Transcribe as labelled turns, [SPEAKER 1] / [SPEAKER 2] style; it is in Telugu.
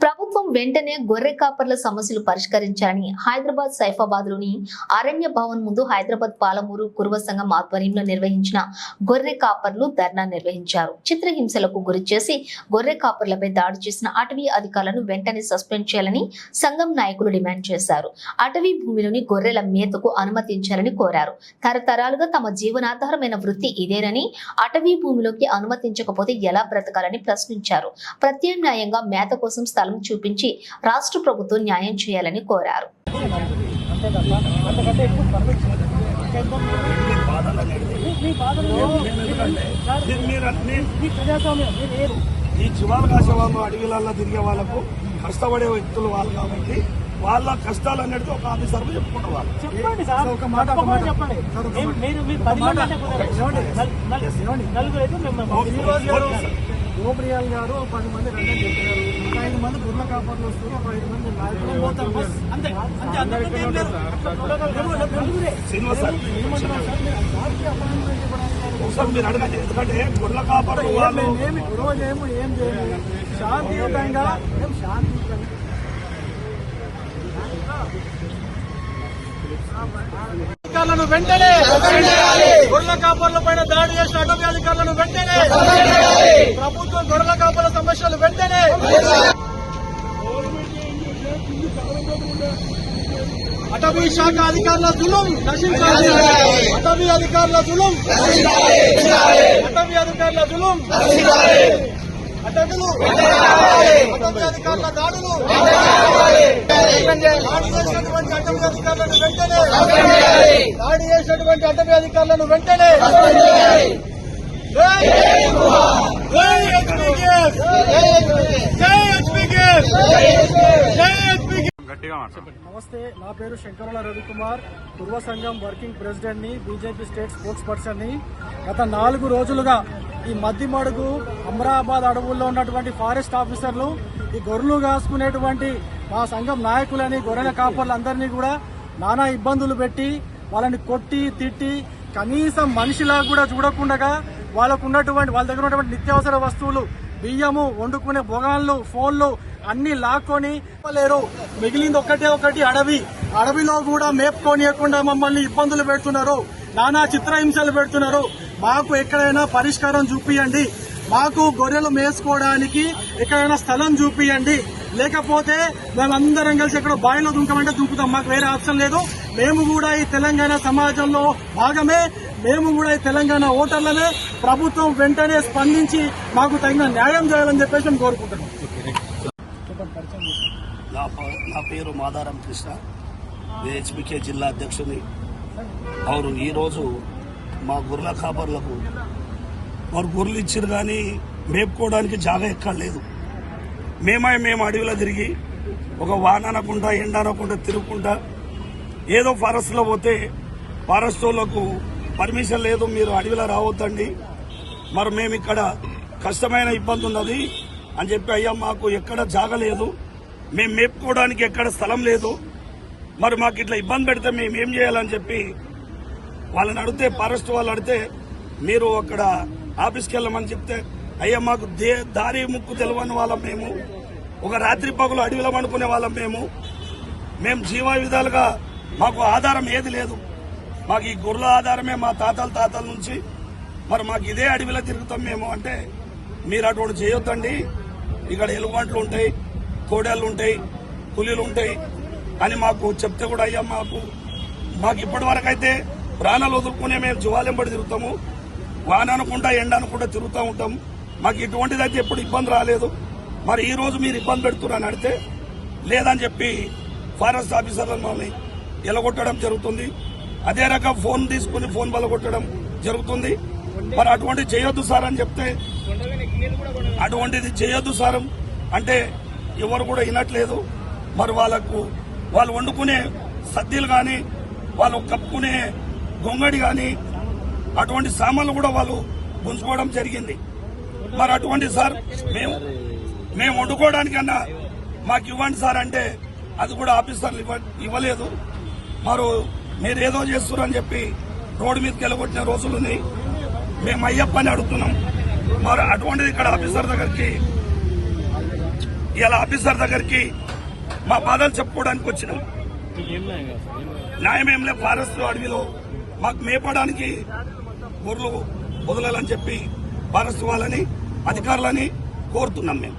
[SPEAKER 1] ప్రభుత్వం వెంటనే గొర్రె కాపర్ల సమస్యలు పరిష్కరించాలని హైదరాబాద్ సైఫాబాద్లోని అరణ్య భవన్ ముందు హైదరాబాద్ పాలమూరు కురువ సంఘం ఆధ్వర్యంలో నిర్వహించిన గొర్రె కాపర్లు ధర్నా నిర్వహించారు. చిత్రహింసలకు గురి చేసి గొర్రె కాపర్లపై దాడి చేసిన అటవీ అధికారులను వెంటనే సస్పెండ్ చేయాలని సంఘం నాయకులు డిమాండ్ చేశారు. అటవీ భూమిలోని గొర్రెల మేతకు అనుమతించాలని కోరారు. తరతరాలుగా తమ జీవనాధారమైన వృత్తి ఇదేనని అటవీ భూమిలోకి అనుమతించకపోతే ఎలా బ్రతకాలని ప్రశ్నించారు. ప్రత్యామ్నాయంగా మేత కోసం స్థలం చూపించి రాష్ట్ర ప్రభుత్వం న్యాయం చేయాలని కోరారు
[SPEAKER 2] ఈ చివాలు కాసే వాళ్ళు అడవిలలో తిరిగే వాళ్ళకు కష్టపడే వ్యక్తులు వాళ్ళు కాబట్టి వాళ్ళ కష్టాలు అనేది ఒక ఆఫీసర్ చెప్పుకుంటారు వాళ్ళు
[SPEAKER 3] చెప్పండి సార్
[SPEAKER 4] ఒక మాట.
[SPEAKER 3] చెప్పండి. మీరు మీరు పది. మంది? నలుగురు అయితే మేము
[SPEAKER 4] గారు గోప్రియాల్ గారు ఒక పది మంది రండి చెప్పారు ఒక ఐదు మంది గుర్ల కాపర్లు వస్తారు ఒక ఐదు మంది నాయకులు పోతారు బస్
[SPEAKER 3] అంతే అంతే
[SPEAKER 4] మీరు
[SPEAKER 2] అడగండి. ఎందుకంటే వాళ్ళు
[SPEAKER 4] ఏమి గొడవ చేయము ఏం చేయము శాంతియుతంగా మేము శాంతియుతంగా
[SPEAKER 3] అధికారులను వెంటనే గొర్రెల కాపర్ల పైన దాడి చేసిన అటవీ అధికారులను వెంటనే ప్రభుత్వం గొర్రెల కాపర్ల సమస్యలు అటవీ శాఖ అధికారుల జులుం నశించాలి. అటవీ అధికారుల జులుం అటవీ అధికారుల జులుం అటవీలు అటవీ అధికారుల దాడులు దాడి చేసినటువంటి అటవీ అధికారులను వెంటనే దాడి చేసినటువంటి అటవీ అధికారులను వెంటనే జై జై HPKF! జై HPKF! జై HPKF!
[SPEAKER 4] నమస్తే నా పేరు శంకరుల రవికుమార్. పూర్వ సంఘం వర్కింగ్ ప్రెసిడెంట్ని బీజేపీ స్టేట్ స్పోర్ట్స్ పర్సన్ని గత నాలుగు రోజులుగా ఈ మద్దిమడుగు అమరాబాద్ అడవుల్లో ఉన్నటువంటి ఫారెస్ట్ ఆఫీసర్లు ఈ గొర్రెలు కాసుకునేటువంటి మా సంఘం నాయకులని గొర్రెల కాపర్లందరినీ కూడా నానా ఇబ్బందులు పెట్టి వాళ్ళని కొట్టి తిట్టి కనీసం మనిషిలా కూడా చూడకుండా వాళ్ళకు ఉన్నటువంటి వాళ్ళ దగ్గర ఉన్నటువంటి నిత్యావసర వస్తువులు బియ్యము వండుకునే బొగాన్లు ఫోన్లు అన్ని లాక్కొని లేరు. మిగిలింది ఒకటే ఒకటి అడవి. అడవిలో కూడా మేపుకోనియకుండా మమ్మల్ని ఇబ్బందులు పెడుతున్నారు. నానా చిత్రహింసలు పెడుతున్నారు. మాకు ఎక్కడైనా పరిష్కారం చూపియండి. మాకు గొర్రెలు మేసుకోవడానికి ఎక్కడైనా స్థలం చూపియండి. లేకపోతే మేమందరం కలిసి ఎక్కడ బావిలో దుంకమంటే దుంకుతాం. మాకు వేరే ఆప్షన్ లేదు. మేము కూడా ఈ తెలంగాణ సమాజంలో భాగమే. మేము కూడా తెలంగాణ ఓటర్లనే ప్రభుత్వం వెంటనే స్పందించి మాకు తగిన న్యాయం చేయాలని చెప్పేసి మేము కోరుకుంటున్నాం.
[SPEAKER 2] నా నా పేరు మాదారం కృష్ణ. హెచ్బికే జిల్లా అధ్యక్షుని. అవును ఈరోజు మా గుర్ర కాపర్లకు వారు గుర్రలు ఇచ్చారు కానీ మేపుకోవడానికి జాగా ఎక్కడ లేదు. మేమై మేము అడవిలో తిరిగి ఒక వాన అనకుండా ఎండ అనకుండా తిరుగుకుంటా ఏదో ఫారెస్ట్లో పోతే ఫారెస్ట్ వాళ్ళకు పర్మిషన్ లేదు మీరు అడవిలో రావద్దండి. మరి మేము ఇక్కడ కష్టమైన ఇబ్బంది ఉన్నది అని చెప్పి అయ్యా మాకు ఎక్కడ జాగలేదు మేము మేపుకోవడానికి ఎక్కడ స్థలం లేదు. మరి మాకు ఇట్లా ఇబ్బంది పెడితే మేము ఏం చేయాలని చెప్పి వాళ్ళని అడిగితే ఫారెస్ట్ వాళ్ళు అడిగితే మీరు అక్కడ ఆఫీస్కి వెళ్ళమని చెప్తే అయ్యా మాకు దే దారి ముక్కు తెలవని వాళ్ళం మేము. ఒక రాత్రి పగులు అడవిలో అనుకునే వాళ్ళం మేము. మేము జీవ విధాలుగా మాకు ఆధారం ఏది లేదు. మాకు ఈ గొర్రెల ఆధారమే మా తాతల తాతల నుంచి. మరి మాకు ఇదే అడవిలో తిరుగుతాం మేము అంటే మీరు అటువంటి చేయొద్దండి. ఇక్కడ ఎలుగుబంట్లు ఉంటాయి కోడేళ్ళు ఉంటాయి పులిలు ఉంటాయి అని మాకు చెప్తే కూడా అయ్యా మాకు. మాకు ఇప్పటి వరకు అయితే ప్రాణాలు వదులుకునే మేము జీవాలెంబడి తిరుగుతాము. వాన అనుకుంటా ఎండ అనుకుంటా తిరుగుతూ ఉంటాం. మాకు ఇటువంటిది అయితే ఎప్పుడు ఇబ్బంది రాలేదు. మరి ఈ రోజు మీరు ఇబ్బంది పెడుతున్నారని అడిగితే లేదని చెప్పి ఫారెస్ట్ ఆఫీసర్లను మమ్మల్ని ఎలగొట్టడం జరుగుతుంది. అదే రకం ఫోన్ తీసుకుని ఫోన్ బలగొట్టడం జరుగుతుంది. మరి అటువంటిది చేయొద్దు సార్ అని చెప్తే అటువంటిది చేయొద్దు సార్ అంటే ఎవరు కూడా వినట్లేదు. మరి వాళ్ళకు వాళ్ళు వండుకునే సద్యలు కానీ వాళ్ళు కప్పుకునే గొంగడి కానీ అటువంటి సామాన్లు కూడా వాళ్ళు ఉంచుకోవడం జరిగింది. మరి అటువంటి సార్ మేము మేము వండుకోవడానికన్నా మాకు ఇవ్వండి సార్ అంటే అది కూడా ఆఫీసర్లు ఇవ్వ ఇవ్వలేదు. మరి మీరు ఏదో చేస్తున్నారని చెప్పి రోడ్డు మీదకి వెళ్ళగొట్టిన రోజులు మేము అయ్యప్పని అడుగుతున్నాం. మరి అటువంటిది ఇక్కడ ఆఫీసర్ దగ్గరికి ఇలా ఆఫీసర్ దగ్గరికి మా బాధలు చెప్పుకోవడానికి వచ్చినాం. న్యాయం ఏం లేదు. ఫారెస్ట్ అడవిలో మాకు మేపడానికి గొర్రెలు వదలాలని చెప్పి ఫారెస్ట్ వాళ్ళని అధికారులని కోరుతున్నాం మేము.